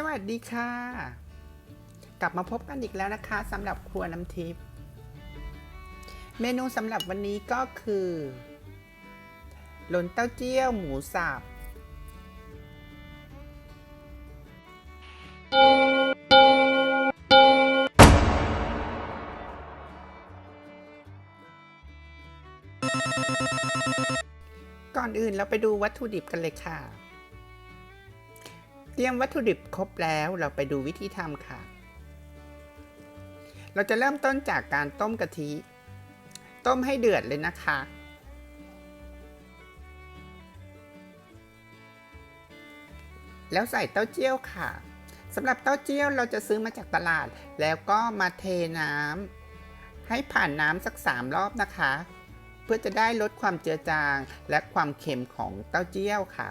สวัสดีค่ะ กลับมาพบกันอีกแล้วนะคะสำหรับครัวน้ำทิพย์เมนูสำหรับวันนี้ก็คือหลนเต้าเจี้ยวหมูสับก่อนอื่นเราไปดูวัตถุดิบกันเลยค่ะ เตรียมวัตถุดิบครบแล้วเราไปดูวิธีทำค่ะ เราจะเริ่มต้นจากการต้มกะทิ ต้มให้เดือดเลยนะคะ แล้วใส่เต้าเจี้ยวค่ะสำหรับเต้าเจี้ยวเราจะซื้อมาจากตลาด แล้วก็มาเทน้ำให้ผ่านน้ำสักสามรอบนะคะ เพื่อจะได้ลดความเจือจางและความเค็มของเต้าเจี้ยวค่ะ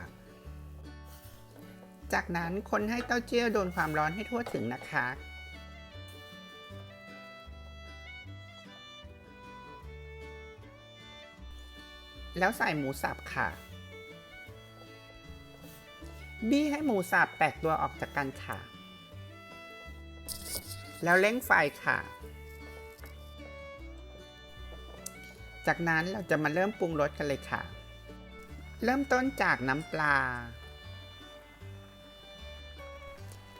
จากนั้นคนให้เต้าเจี้ยวโดนความร้อนให้ทั่วถึงนะคะ แล้วใส่หมูสับค่ะ บี้ให้หมูสับแตกตัวออกจากกันค่ะ แล้วเร่งไฟค่ะ จากนั้นเราจะมาเริ่มปรุงรสกันเลยค่ะ เริ่มต้นจากน้ำปลา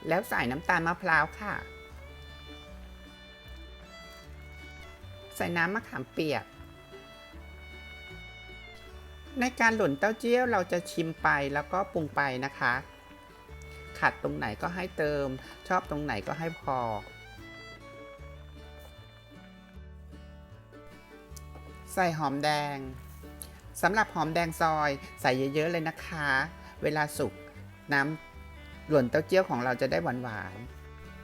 แล้วใส่น้ำตาลมะพร้าวค่ะ ใส่น้ำมะขามเปียก ในการหล่นเต้าเจี้ยวเราจะชิมไปแล้วก็ปรุงไปนะคะ ขัดตรงไหนก็ให้เติม ชอบตรงไหนก็ให้พอ ใส่หอมแดงสำหรับหอมแดงซอยใส่เยอะๆเลยนะคะ เวลาสุกน้ำ หล่นเต้าเจี้ยวของเราจะได้หวาน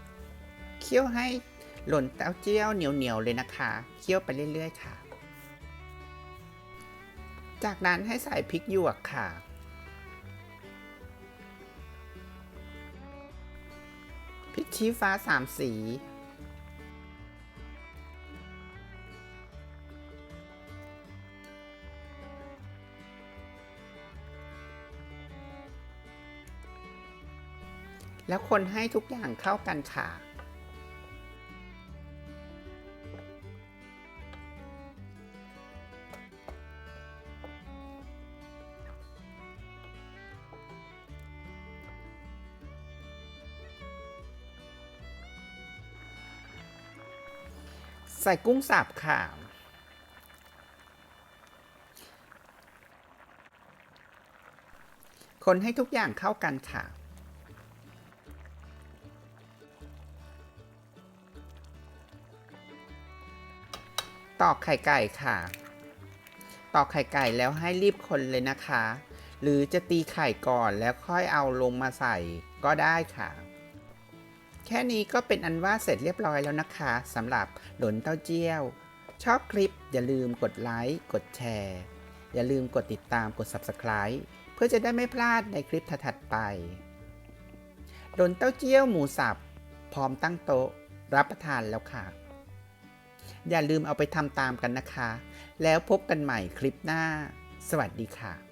ๆเคี่ยวให้หล่นเต้าเจี้ยวเหนียวๆเลยนะคะเคี่ยวไปเรื่อยๆค่ะ จากนั้นให้ใส่พริกหยวกค่ะ พริกชี้ฟ้าสามสี แล้วคนให้ทุกอย่างเข้ากันค่ะ ใส่กุ้งสับค่ะคนให้ทุกอย่างเข้ากันค่ะ ตอกไข่ไก่ค่ะ ตอกไข่ไก่แล้วให้รีบคนเลยนะคะ หรือจะตีไข่ก่อนแล้วค่อยเอาลงมาใส่ก็ได้ค่ะ แค่นี้ก็เป็นอันว่าเสร็จเรียบร้อยแล้วนะคะสำหรับหลนเต้าเจี้ยว ชอบคลิปอย่าลืมกดไลค์กดแชร์ อย่าลืมกดติดตามกด Subscribe เพื่อจะได้ไม่พลาดในคลิปถัดไปหลนเต้าเจี้ยวหมูสับพร้อมตั้งโต๊ะรับประทานแล้วค่ะ อย่าลืมเอาไปทำตามกันนะคะ แล้วพบกันใหม่คลิปหน้า สวัสดีค่ะ